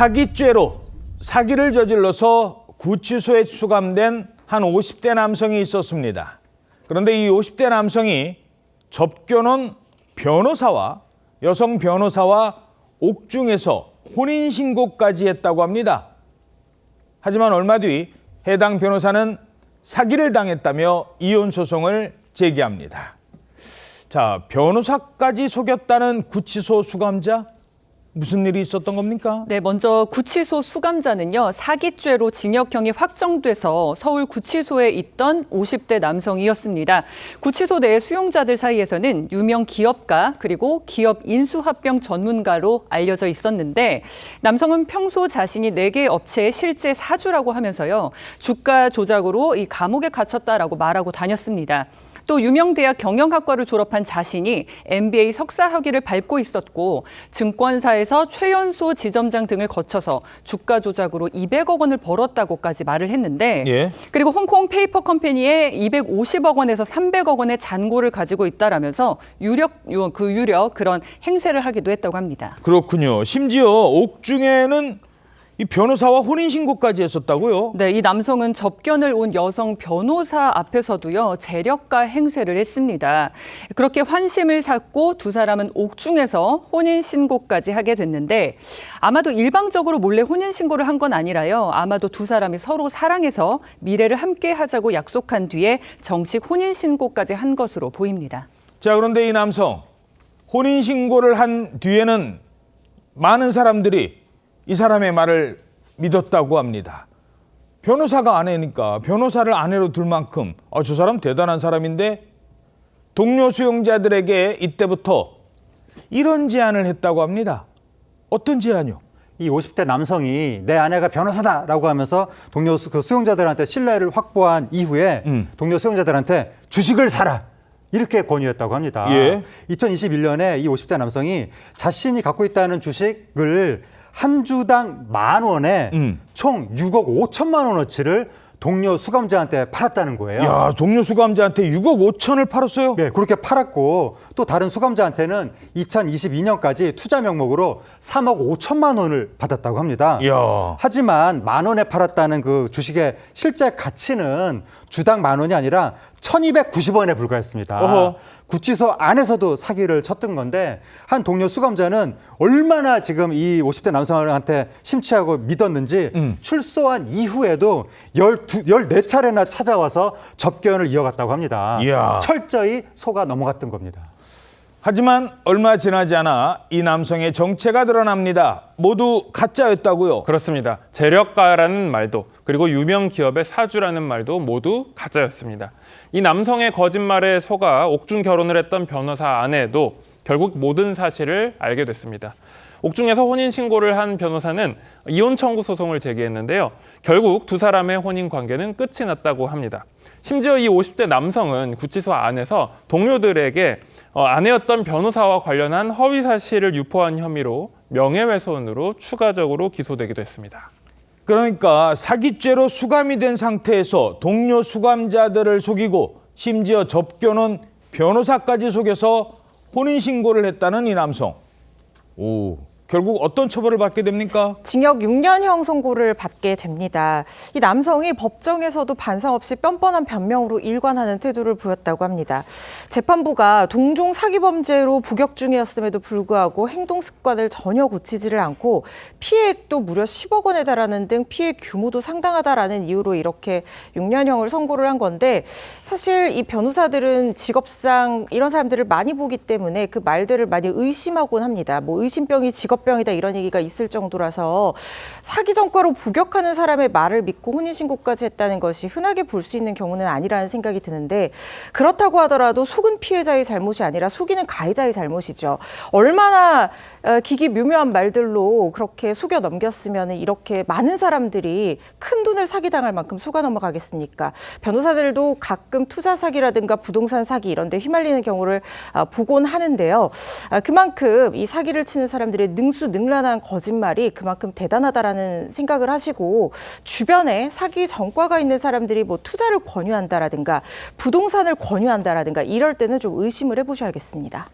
사기죄로 사기를 저질러서 구치소에 수감된 한 50대 남성이 있었습니다. 그런데 이 50대 남성이 접견원 변호사와 여성 변호사와 옥중에서 혼인신고까지 했다고 합니다. 하지만 얼마 뒤 해당 변호사는 사기를 당했다며 이혼 소송을 제기합니다. 자, 변호사까지 속였다는 구치소 수감자 무슨 일이 있었던 겁니까? 네, 먼저 구치소 수감자는요, 사기죄로 징역형이 확정돼서 서울 구치소에 있던 50대 남성이었습니다. 구치소 내 수용자들 사이에서는 유명 기업가 그리고 기업 인수합병 전문가로 알려져 있었는데 남성은 평소 자신이 4개 업체의 실제 사주라고 하면서요, 주가 조작으로 이 감옥에 갇혔다라고 말하고 다녔습니다. 또 유명 대학 경영학과를 졸업한 자신이 MBA 석사 학위를 밟고 있었고 증권사에서 최연소 지점장 등을 거쳐서 주가 조작으로 200억 원을 벌었다고까지 말을 했는데 예. 그리고 홍콩 페이퍼 컴퍼니에 250억 원에서 300억 원의 잔고를 가지고 있다라면서 유력 요- 그 유력 그런 행세를 하기도 했다고 합니다. 그렇군요. 심지어 옥중에는 이 변호사와 혼인신고까지 했었다고요? 네, 이 남성은 접견을 온 여성 변호사 앞에서도요, 재력가 행세를 했습니다. 그렇게 환심을 샀고 두 사람은 옥중에서 혼인신고까지 하게 됐는데 아마도 일방적으로 몰래 혼인신고를 한 건 아니라요. 아마도 두 사람이 서로 사랑해서 미래를 함께 하자고 약속한 뒤에 정식 혼인신고까지 한 것으로 보입니다. 자, 그런데 이 남성 혼인신고를 한 뒤에는 많은 사람들이 이 사람의 말을 믿었다고 합니다. 변호사가 아내니까 변호사를 아내로 둘 만큼 아, 저 사람 대단한 사람인데 동료 수용자들에게 이때부터 이런 제안을 했다고 합니다. 어떤 제안이요? 이 50대 남성이 내 아내가 변호사다라고 하면서 동료 수, 그 수용자들한테 신뢰를 확보한 이후에 음. 동료 수용자들한테 주식을 사라 이렇게 권유했다고 합니다. 예. 2021년에 이 50대 남성이 자신이 갖고 있다는 주식을 한 주당 만 원에 음. 총 6억 5천만 원어치를 동료 수감자한테 팔았다는 거예요. 야, 동료 수감자한테 6억 5천을 팔았어요? 네, 그렇게 팔았고 또 다른 수감자한테는 2022년까지 투자 명목으로 3억 5천만 원을 받았다고 합니다. 이야. 하지만 만 원에 팔았다는 그 주식의 실제 가치는 주당 만 원이 아니라 1290원에 불과했습니다. 어허. 구치소 안에서도 사기를 쳤던 건데 한 동료 수감자는 얼마나 지금 이 50대 남성한테 심취하고 믿었는지 음. 출소한 이후에도 12, 14차례나 찾아와서 접견을 이어갔다고 합니다. 이야. 철저히 속아 넘어갔던 겁니다. 하지만 얼마 지나지 않아 이 남성의 정체가 드러납니다. 모두 가짜였다고요. 그렇습니다. 재력가라는 말도 그리고 유명 기업의 사주라는 말도 모두 가짜였습니다. 이 남성의 거짓말에 속아 옥중 결혼을 했던 변호사 아내도 결국 모든 사실을 알게 됐습니다. 옥중에서 혼인 신고를 한 변호사는 이혼 청구 소송을 제기했는데요. 결국 두 사람의 혼인 관계는 끝이 났다고 합니다. 심지어 이 50대 남성은 구치소 안에서 동료들에게 어, 아내였던 변호사와 관련한 허위 사실을 유포한 혐의로 명예훼손으로 추가적으로 기소되기도 했습니다. 그러니까 사기죄로 수감이 된 상태에서 동료 수감자들을 속이고 심지어 접견은 변호사까지 속여서 혼인 신고를 했다는 이 남성. 오, 결국 어떤 처벌을 받게 됩니까? 징역 6년형 선고를 받게 됩니다. 이 남성이 법정에서도 반성 없이 뻔뻔한 변명으로 일관하는 태도를 보였다고 합니다. 재판부가 동종 사기 범죄로 부격 중이었음에도 불구하고 행동 습관을 전혀 고치지를 않고 피해액도 무려 10억 원에 달하는 등 피해 규모도 상당하다라는 이유로 이렇게 6년형을 선고를 한 건데 사실 이 변호사들은 직업상 이런 사람들을 많이 보기 때문에 그 말들을 많이 의심하곤 합니다. 뭐 의심병이 직업 병이다 이런 얘기가 있을 정도라서 사기 전과로 복역하는 사람의 말을 믿고 혼인신고까지 했다는 것이 흔하게 볼 수 있는 경우는 아니라는 생각이 드는데 그렇다고 하더라도 속은 피해자의 잘못이 아니라 속이는 가해자의 잘못이죠. 얼마나 어, 기기 묘묘한 말들로 그렇게 속여 넘겼으면 이렇게 많은 사람들이 큰 돈을 사기당할 만큼 속아 넘어가겠습니까? 변호사들도 가끔 투자 사기라든가 부동산 사기 이런 데 휘말리는 경우를 아, 보곤 하는데요. 아, 그만큼 이 사기를 치는 사람들의 능수능란한 거짓말이 그만큼 대단하다라는 생각을 하시고 주변에 사기 전과가 있는 사람들이 뭐 투자를 권유한다라든가 부동산을 권유한다라든가 이럴 때는 좀 의심을 해보셔야겠습니다.